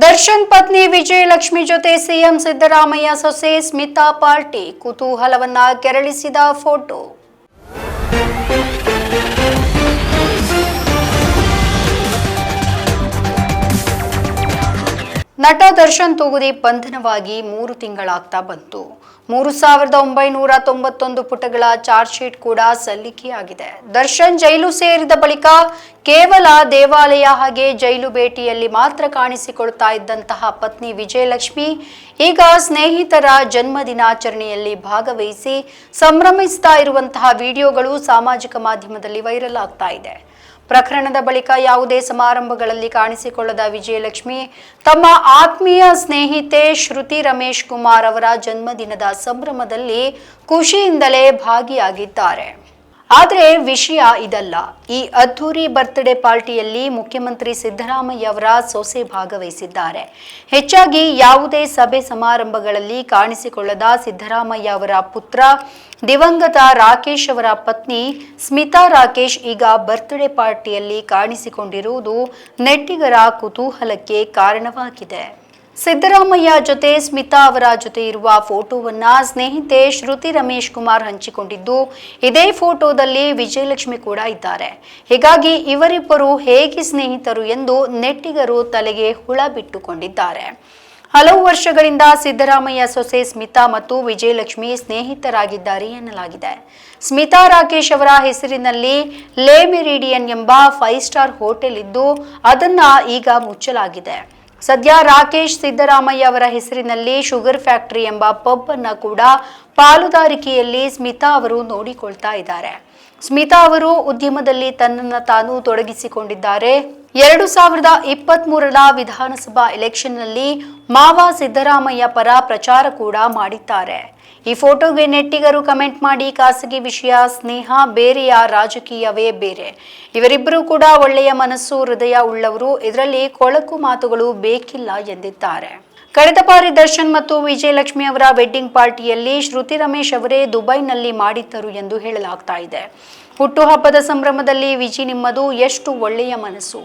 ದರ್ಶನ್ ಪತ್ನಿ ವಿಜಯಲಕ್ಷ್ಮಿ ಜೊತೆ ಸಿಎಂ ಸಿದ್ದರಾಮಯ್ಯ ಸೊಸೆ ಸ್ಮಿತಾ ಪಾರ್ಟಿ ಕುತೂಹಲವನ್ನ ಕೆರಳಿಸಿದ ಫೋಟೋ. ನಟ ದರ್ಶನ್ ತೂಗುದಿ ಬಂಧನವಾಗಿ ಮೂರು ತಿಂಗಳಾಗ್ತಾ ಬಂತು. ಮೂರು ಸಾವಿರದ ಒಂಬೈನೂರ ತೊಂಬತ್ತೊಂದು ಪುಟಗಳ ಚಾರ್ಜ್ ಶೀಟ್ ಕೂಡ ಸಲ್ಲಿಕೆಯಾಗಿದೆ. ದರ್ಶನ್ ಜೈಲು ಸೇರಿದ ಬಳಿಕ ಕೇವಲ ದೇವಾಲಯ ಹಾಗೆ ಜೈಲು ಭೇಟಿಯಲ್ಲಿ ಮಾತ್ರ ಕಾಣಿಸಿಕೊಳ್ತಾ ಇದ್ದಂತಹ ಪತ್ನಿ ವಿಜಯಲಕ್ಷ್ಮಿ ಈಗ ಸ್ನೇಹಿತರ ಜನ್ಮದಿನಾಚರಣೆಯಲ್ಲಿ ಭಾಗವಹಿಸಿ ಸಂಭ್ರಮಿಸ್ತಾ ಇರುವಂತಹ ವಿಡಿಯೋಗಳು ಸಾಮಾಜಿಕ ಮಾಧ್ಯಮದಲ್ಲಿ ವೈರಲ್ ಆಗ್ತಾ ಇದೆ. ಪ್ರಕರಣದ ಬಳಿಕ ಯಾವುದೇ ಸಮಾರಂಭಗಳಲ್ಲಿ ಕಾಣಿಸಿಕೊಳ್ಳದ ವಿಜಯಲಕ್ಷ್ಮಿ, ತಮ್ಮ ಆತ್ಮೀಯ ಸ್ನೇಹಿತೆ ಶ್ರುತಿ ರಮೇಶ್ ಕುಮಾರ್ ಅವರ ಜನ್ಮದಿನದ ಸಂಭ್ರಮದಲ್ಲಿ ಖುಷಿಯಿಂದಲೇ ಭಾಗಿಯಾಗಿದ್ದಾರೆ. ಆದರೆ ವಿಷಯ ಇದಲ್ಲ. ಈ ಅದ್ಧೂರಿ ಬರ್ತ್ಡೇ ಪಾರ್ಟಿಯಲ್ಲಿ ಮುಖ್ಯಮಂತ್ರಿ ಸಿದ್ದರಾಮಯ್ಯ ಅವರ ಸೊಸೆ ಭಾಗವಹಿಸಿದ್ದಾರೆ. ಹೆಚ್ಚಾಗಿ ಯಾವುದೇ ಸಭೆ ಸಮಾರಂಭಗಳಲ್ಲಿ ಕಾಣಿಸಿಕೊಳ್ಳದ ಸಿದ್ದರಾಮಯ್ಯ ಅವರ ಪುತ್ರ, ದಿವಂಗತ ರಾಕೇಶ್ ಅವರ ಪತ್ನಿ, ಸ್ಮಿತಾ ರಾಕೇಶ್ ಈಗ ಬರ್ತ್ಡೇ ಪಾರ್ಟಿಯಲ್ಲಿ ಕಾಣಿಸಿಕೊಂಡಿರುವುದು ನೆಟ್ಟಿಗರ ಕುತೂಹಲಕ್ಕೆ ಕಾರಣವಾಗಿದೆ. ಸಿದ್ದರಾಮಯ್ಯ ಜೊತೆ ಸ್ಮಿತಾ ಅವರ ಜೊತೆ ಇರುವ ಫೋಟೋವನ್ನ ಸ್ನೇಹಿತೆ ಶ್ರುತಿ ರಮೇಶ್ ಕುಮಾರ್ ಹಂಚಿಕೊಂಡಿದ್ದು, ಇದೇ ಫೋಟೋದಲ್ಲಿ ವಿಜಯಲಕ್ಷ್ಮಿ ಕೂಡ ಇದ್ದಾರೆ. ಹೀಗಾಗಿ ಇವರಿಬ್ಬರು ಹೇಗೆ ಸ್ನೇಹಿತರು ಎಂದು ನೆಟ್ಟಿಗರು ತಲೆಗೆ ಹುಳ ಬಿಟ್ಟುಕೊಂಡಿದ್ದಾರೆ. ಹಲವು ವರ್ಷಗಳಿಂದ ಸಿದ್ದರಾಮಯ್ಯ ಸೊಸೆ ಸ್ಮಿತಾ ಮತ್ತು ವಿಜಯಲಕ್ಷ್ಮಿ ಸ್ನೇಹಿತರಾಗಿದ್ದಾರೆ ಎನ್ನಲಾಗಿದೆ. ಸ್ಮಿತಾ ರಾಕೇಶ್ ಅವರ ಹೆಸರಿನಲ್ಲಿ ಲೇ ಮೆರಿಡಿಯನ್ ಎಂಬ ಫೈವ್ ಸ್ಟಾರ್ ಹೋಟೆಲ್ ಇದ್ದು, ಅದನ್ನ ಈಗ ಮುಚ್ಚಲಾಗಿದೆ. ಸದ್ಯ ರಾಕೇಶ್ ಸಿದ್ದರಾಮಯ್ಯ ಅವರ ಹೆಸರಿನಲ್ಲಿ ಶುಗರ್ ಫ್ಯಾಕ್ಟರಿ ಎಂಬ ಪಬ್ ಅನ್ನ ಕೂಡ ಪಾಲುದಾರಿಕೆಯಲ್ಲಿ ಸ್ಮಿತಾ ಅವರು ನೋಡಿಕೊಳ್ತಾ ಇದ್ದಾರೆ. ಸ್ಮಿತಾ ಅವರು ಉದ್ಯಮದಲ್ಲಿ ತನ್ನನ್ನು ತಾನು ತೊಡಗಿಸಿಕೊಂಡಿದ್ದಾರೆ. ಎರಡು ಸಾವಿರದ ಇಪ್ಪತ್ತ್ ಮೂರರ ವಿಧಾನಸಭಾ ಎಲೆಕ್ಷನ್ನಲ್ಲಿ ಮಾವ ಸಿದ್ದರಾಮಯ್ಯ ಪರ ಪ್ರಚಾರ ಕೂಡ ಮಾಡಿದ್ದಾರೆ. ಈ ಫೋಟೋಗೆ ನೆಟ್ಟಿಗರು ಕಮೆಂಟ್ ಮಾಡಿ, ಖಾಸಗಿ ವಿಷಯ, ಸ್ನೇಹ, ಬೇರೆಯ ರಾಜಕೀಯವೇ ಬೇರೆ. ಇವರಿಬ್ಬರು ಕೂಡ ಒಳ್ಳೆಯ ಮನಸ್ಸು, ಹೃದಯ ಉಳ್ಳವರು. ಇದರಲ್ಲಿ ಕೊಳಕು ಮಾತುಗಳು ಬೇಕಿಲ್ಲ ಎಂದಿದ್ದಾರೆ. ಕಳೆದ ಬಾರಿ ದರ್ಶನ್ ಮತ್ತು ವಿಜಯಲಕ್ಷ್ಮಿ ಅವರ ವೆಡ್ಡಿಂಗ್ ಪಾರ್ಟಿಯಲ್ಲಿ ಶ್ರುತಿ ರಮೇಶ್ ಅವರೇ ದುಬೈನಲ್ಲಿ ಮಾಡಿದ್ದರು ಎಂದು ಹೇಳಲಾಗ್ತಾ ಇದೆ. ಹುಟ್ಟುಹಬ್ಬದ ಸಂಭ್ರಮದಲ್ಲಿ ವಿಜಿ ನಿಮ್ಮದು ಎಷ್ಟು ಒಳ್ಳೆಯ ಮನಸ್ಸು.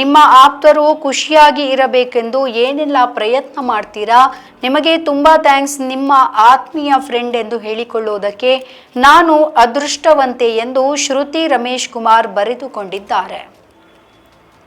ನಿಮ್ಮ ಆಪ್ತರು ಖುಷಿಯಾಗಿ ಇರಬೇಕೆಂದು ಏನೆಲ್ಲ ಪ್ರಯತ್ನ ಮಾಡ್ತೀರಾ? ನಿಮಗೆ ತುಂಬ ಥ್ಯಾಂಕ್ಸ್ ನಿಮ್ಮ ಆತ್ಮೀಯ ಫ್ರೆಂಡ್ ಎಂದು ಹೇಳಿಕೊಳ್ಳುವುದಕ್ಕೆ ನಾನು ಅದೃಷ್ಟವಂತೆ ಎಂದು ಶ್ರುತಿ ರಮೇಶ್ ಕುಮಾರ್ ಬರೆದುಕೊಂಡಿದ್ದಾರೆ.